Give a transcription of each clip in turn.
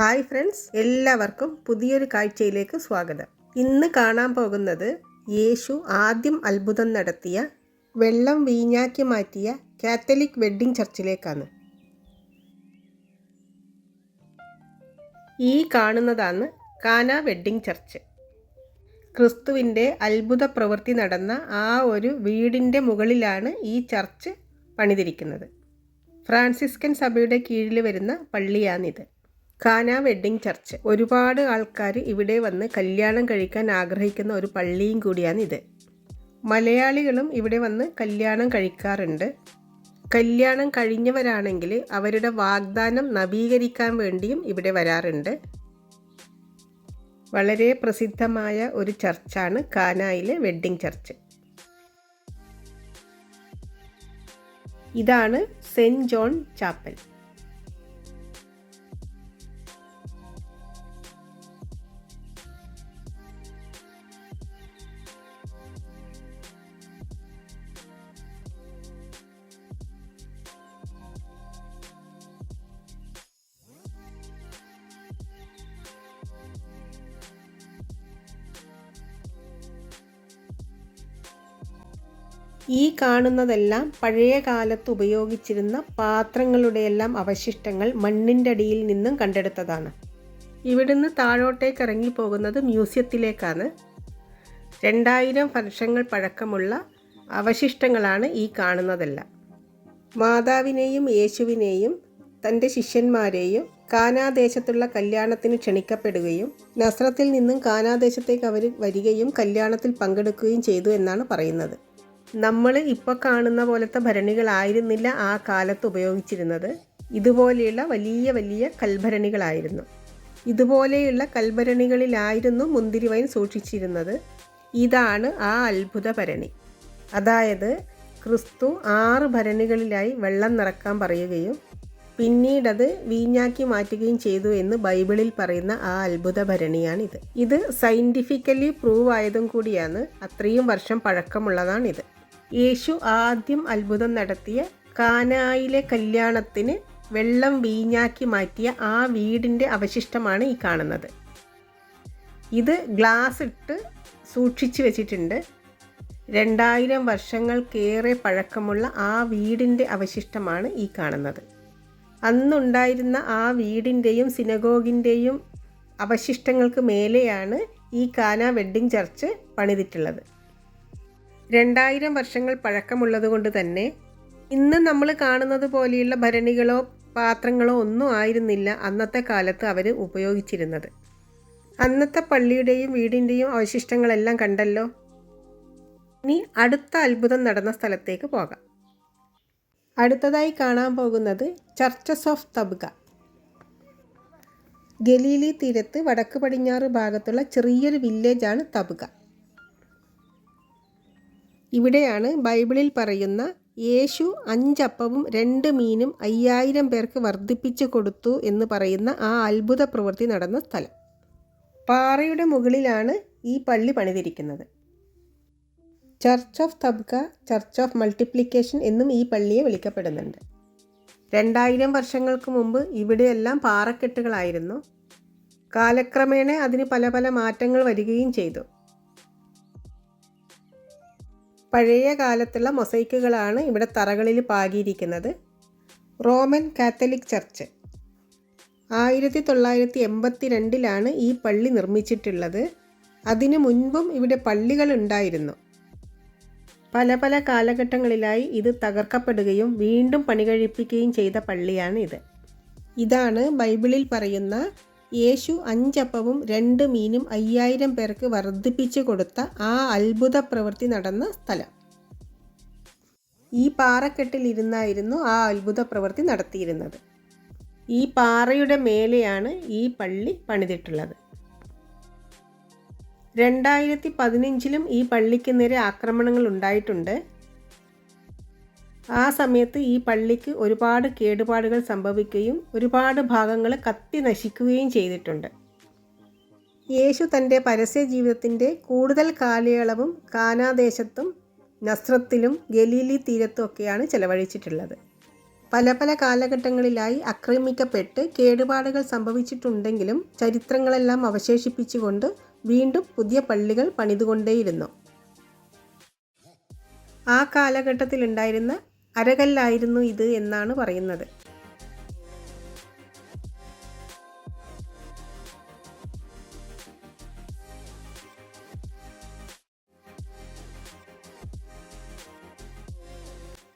Hi friends എല്ലാവർക്കും പുതിയൊരു കാഴ്ചയിലേക്ക് സ്വാഗതം. ഇന്ന് കാണാൻ പോകുന്നത് യേശു ആദ്യം അത്ഭുതം നടത്തിയ വെള്ളം വീഞ്ഞാക്കി മാറ്റിയ കാത്തലിക് വെഡ്ഡിംഗ് ചർച്ചിലേക്കാണ്. ഈ കാണുന്നതാണ് കാന വെഡ്ഡിംഗ് ചർച്ച്. ക്രിസ്തുവിന്റെ അത്ഭുത പ്രവൃത്തി നടന്ന ആ ഒരു വീടിന്റെ മുകളിലാണ് ഈ ചർച്ച് പണിതിരിക്കുന്നത്. ഫ്രാൻസിസ്കൻ സഭയുടെ കീഴിൽ വരുന്ന പള്ളിയാണിത്. Cana wedding church. ഒരുപാട് ആൾക്കാർ ഇവിടെ വന്ന് കല്യാണം കഴിക്കാൻ ആഗ്രഹിക്കുന്ന ഒരു പള്ളിയും കൂടിയാണ് ഇത്. മലയാളികളും ഇവിടെ വന്ന് കല്യാണം കഴിക്കാറുണ്ട്. കല്യാണം കഴിഞ്ഞവരാണെങ്കിൽ അവരുടെ വാഗ്ദാനം നവീകരിക്കാൻ വേണ്ടിയും ഇവിടെ വരാറുണ്ട്. വളരെ പ്രസിദ്ധമായ ഒരു ചർച്ചാണ് കാനായിലെ വെഡ്ഡിംഗ് ചർച്ച്. ഇതാണ് സെന്റ് ജോൺ ചാപ്പൽ. ഈ കാണുന്നതെല്ലാം പഴയ കാലത്ത് ഉപയോഗിച്ചിരുന്ന പാത്രങ്ങളുടെയെല്ലാം അവശിഷ്ടങ്ങൾ മണ്ണിന്റെ അടിയിൽ നിന്നും കണ്ടെടുത്തതാണ്. ഇവിടുന്ന് താഴോട്ടേക്ക് ഇറങ്ങി പോകുന്നത് മ്യൂസിയത്തിലേക്കാണ്. രണ്ടായിരം വർഷങ്ങൾ പഴക്കമുള്ള അവശിഷ്ടങ്ങളാണ് ഈ കാണുന്നതെല്ലാം. മാതാവിനെയും യേശുവിനെയും തന്റെ ശിഷ്യന്മാരെയും കാനാദേശത്തുള്ള കല്യാണത്തിന് ക്ഷണിക്കപ്പെടുകയും നസ്രത്തിൽ നിന്നും കാനാദേശത്തേക്ക് അവർ വരികയും കല്യാണത്തിൽ പങ്കെടുക്കുകയും ചെയ്തു എന്നാണ് പറയുന്നത്. നമ്മൾ ഇപ്പോൾ കാണുന്ന പോലത്തെ ഭരണികളായിരുന്നില്ല ആ കാലത്ത് ഉപയോഗിച്ചിരുന്നത്. ഇതുപോലെയുള്ള വലിയ വലിയ കൽഭരണികളായിരുന്നു. ഇതുപോലെയുള്ള കൽഭരണികളിലായിരുന്നു മുന്തിരി വൈൻ സൂക്ഷിച്ചിരുന്നത്. ഇതാണ് ആ അത്ഭുത ഭരണി. അതായത് ക്രിസ്തു ആറ് ഭരണികളിലായി വെള്ളം നിറക്കാൻ പറയുകയും പിന്നീടത് വീഞ്ഞാക്കി മാറ്റുകയും ചെയ്തു എന്ന് ബൈബിളിൽ പറയുന്ന ആ അത്ഭുത ഭരണിയാണിത്. ഇത് സയന്റിഫിക്കലി പ്രൂവ് ആയതും കൂടിയാണ്. അത്രയും വർഷം പഴക്കമുള്ളതാണിത്. യേശു ആദ്യം അത്ഭുതം നടത്തിയ കാനായിലെ കല്യാണത്തിന് വെള്ളം വീഞ്ഞാക്കി മാറ്റിയ ആ വീടിന്റെ അവശിഷ്ടമാണ് ഈ കാണുന്നത്. ഇത് ഗ്ലാസ് ഇട്ട് സൂക്ഷിച്ചു വെച്ചിട്ടുണ്ട്. രണ്ടായിരം വർഷങ്ങൾക്കേറെ പഴക്കമുള്ള ആ വീടിന്റെ അവശിഷ്ടമാണ് ഈ കാണുന്നത്. അന്നുണ്ടായിരുന്ന ആ വീടിന്റെയും സിനഗോഗിന്റെയും അവശിഷ്ടങ്ങൾക്ക് മേലെയാണ് ഈ കാന വെഡ്ഡിംഗ് ചർച്ച് പണിതിട്ടുള്ളത്. രണ്ടായിരം വർഷങ്ങൾ പഴക്കമുള്ളതുകൊണ്ട് തന്നെ ഇന്ന് നമ്മൾ കാണുന്നത് പോലെയുള്ള ഭരണികളോ പാത്രങ്ങളോ ഒന്നും ആയിരുന്നില്ല അന്നത്തെ കാലത്ത് അവർ ഉപയോഗിച്ചിരുന്നത്. അന്നത്തെ പള്ളിയുടെയും വീടിന്റെയും അവശിഷ്ടങ്ങളെല്ലാം കണ്ടല്ലോ. ഇനി അടുത്ത അത്ഭുതം നടന്ന സ്ഥലത്തേക്ക് പോകാം. അടുത്തതായി കാണാൻ പോകുന്നത് ചർച്ചസ് ഓഫ് തബ്ക ഗലീലി തീരത്ത് വടക്ക് പടിഞ്ഞാറ് ഭാഗത്തുള്ള ചെറിയൊരു വില്ലേജാണ് തബ്ക ഇവിടെയാണ് ബൈബിളിൽ പറയുന്ന യേശു അഞ്ചപ്പവും രണ്ട് മീനും അയ്യായിരം പേർക്ക് വർദ്ധിപ്പിച്ചു കൊടുത്തു എന്ന് പറയുന്ന ആ അത്ഭുത പ്രവൃത്തി നടന്ന സ്ഥലം. പാറയുടെ മുകളിലാണ് ഈ പള്ളി പണിതിരിക്കുന്നത്. Church of Tabgha church of multiplication എന്നും ഈ പള്ളിയെ വിളിക്കപ്പെടുന്നുണ്ട്. രണ്ടായിരം വർഷങ്ങൾക്ക് മുമ്പ് ഇവിടെയെല്ലാം പാറക്കെട്ടുകളായിരുന്നു. കാലക്രമേണ അതിന് പല പല മാറ്റങ്ങൾ വരികയും ചെയ്തു. പഴയ കാലത്തുള്ള മൊസൈക്കുകളാണ് ഇവിടെ തറകളിൽ പാകിയിരിക്കുന്നത്. Roman Catholic church. ആയിരത്തി തൊള്ളായിരത്തി എൺപത്തി രണ്ടിലാണ് ഈ പള്ളി നിർമ്മിച്ചിട്ടുള്ളത്. അതിനു മുൻപും ഇവിടെ പള്ളികൾ ഉണ്ടായിരുന്നു. പല പല കാലഘട്ടങ്ങളിലായി ഇത് തകർക്കപ്പെടുകയും വീണ്ടും പണികഴിപ്പിക്കുകയും ചെയ്ത പള്ളിയാണ് ഇത്. ഇതാണ് ബൈബിളിൽ പറയുന്ന യേശു അഞ്ചപ്പവും രണ്ട് മീനും അയ്യായിരം പേർക്ക് വർദ്ധിപ്പിച്ചു കൊടുത്ത ആ അത്ഭുത പ്രവൃത്തി നടന്ന സ്ഥലം. ഈ പാറക്കെട്ടിലിരുന്നായിരുന്നു ആ അത്ഭുത പ്രവൃത്തി നടത്തിയിരുന്നത്. ഈ പാറയുടെ മേലെയാണ് ഈ പള്ളി പണിതിട്ടുള്ളത്. രണ്ടായിരത്തി പതിനഞ്ചിലും ഈ പള്ളിക്ക് നേരെ ആക്രമണങ്ങൾ ഉണ്ടായിട്ടുണ്ട്. ആ സമയത്ത് ഈ പള്ളിക്ക് ഒരുപാട് കേടുപാടുകൾ സംഭവിക്കുകയും ഒരുപാട് ഭാഗങ്ങൾ കത്തി നശിക്കുകയും ചെയ്തിട്ടുണ്ട്. യേശു തന്റെ പരസ്യ ജീവിതത്തിന്റെ കൂടുതൽ കാലയളവും കാനാദേശത്തും നസ്രത്തിലും ഗലീലി തീരത്തും ഒക്കെയാണ് ചെലവഴിച്ചിട്ടുള്ളത്. പല പല കാലഘട്ടങ്ങളിലായി ആക്രമിക്കപ്പെട്ട് കേടുപാടുകൾ സംഭവിച്ചിട്ടുണ്ടെങ്കിലും ചരിത്രങ്ങളെല്ലാം അവശേഷിപ്പിച്ചുകൊണ്ട് വീണ്ടും പുതിയ പള്ളികൾ പണിതുകൊണ്ടേയിരുന്നു. ആ കാലഘട്ടത്തിലുണ്ടായിരുന്ന അരകല്ലായിരുന്നു ഇത് എന്നാണ് പറയുന്നത്.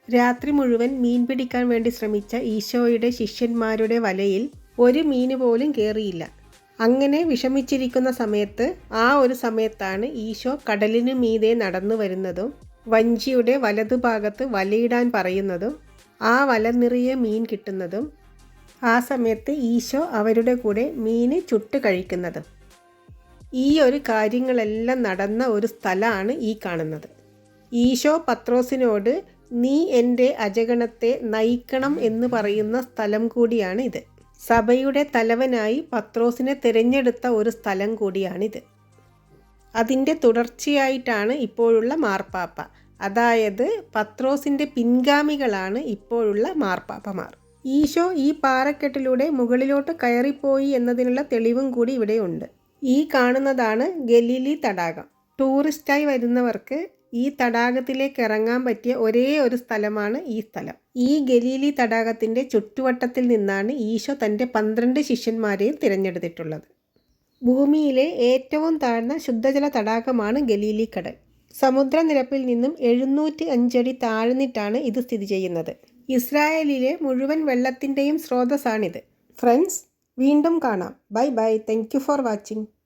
രാത്രി മുഴുവൻ മീൻ പിടിക്കാൻ വേണ്ടി ശ്രമിച്ച ഈശോയുടെ ശിഷ്യന്മാരുടെ വലയിൽ ഒരു മീന് പോലും കയറിയില്ല അങ്ങനെ വിഷമിച്ചിരിക്കുന്ന സമയത്ത് ആ ഒരു സമയത്താണ് ഈശോ കടലിനു മീതെ നടന്നു വരുന്നതും വഞ്ചിയുടെ വലതുഭാഗത്ത് വലയിടാൻ പറയുന്നതും ആ വല നിറയെ മീൻ കിട്ടുന്നതും ആ സമയത്ത് ഈശോ അവരുടെ കൂടെ മീന് ചുട്ട് കഴിക്കുന്നതും. ഈ ഒരു കാര്യങ്ങളെല്ലാം നടന്ന ഒരു സ്ഥലമാണ് ഈ കാണുന്നത്. ഈശോ പത്രോസിനോട് നീ എന്റെ അജഗണത്തെ നയിക്കണം എന്ന് പറയുന്ന സ്ഥലം കൂടിയാണിത്. സഭയുടെ തലവനായി പത്രോസിനെ തിരഞ്ഞെടുത്ത ഒരു സ്ഥലം കൂടിയാണിത്. അതിന്റെ തുടർച്ചയായിട്ടാണ് ഇപ്പോഴുള്ള മാർപ്പാപ്പ. അതായത് പത്രോസിന്റെ പിൻഗാമികളാണ് ഇപ്പോഴുള്ള മാർപ്പാപ്പമാർ. ഈശോ ഈ പാറക്കെട്ടിലൂടെ മുകളിലോട്ട് കയറിപ്പോയി എന്നതിനുള്ള തെളിവും കൂടി ഇവിടെയുണ്ട്. ഈ കാണുന്നതാണ് ഗലീലി തടാകം. ടൂറിസ്റ്റായി വരുന്നവർക്ക് ഈ തടാകത്തിലേക്ക് ഇറങ്ങാൻ പറ്റിയ ഒരേ ഒരു സ്ഥലമാണ് ഈ സ്ഥലം. ഈ ഗലീലി തടാകത്തിന്റെ ചുറ്റുവട്ടത്തിൽ നിന്നാണ് ഈശോ തന്റെ പന്ത്രണ്ട് ശിഷ്യന്മാരെയും തിരഞ്ഞെടുത്തിട്ടുള്ളത്. ഭൂമിയിലെ ഏറ്റവും താഴ്ന്ന ശുദ്ധജല തടാകമാണ് ഗലീലി കടൽ സമുദ്രനിരപ്പിൽ നിന്നും എഴുന്നൂറ്റി അഞ്ചടി താഴ്ന്നിട്ടാണ് ഇത് സ്ഥിതി ചെയ്യുന്നത്. ഇസ്രായേലിലെ മുഴുവൻ വെള്ളത്തിന്റെയും സ്രോതസ്സാണിത്. ഫ്രണ്ട്സ് വീണ്ടും കാണാം. Bye bye. Thank for watching.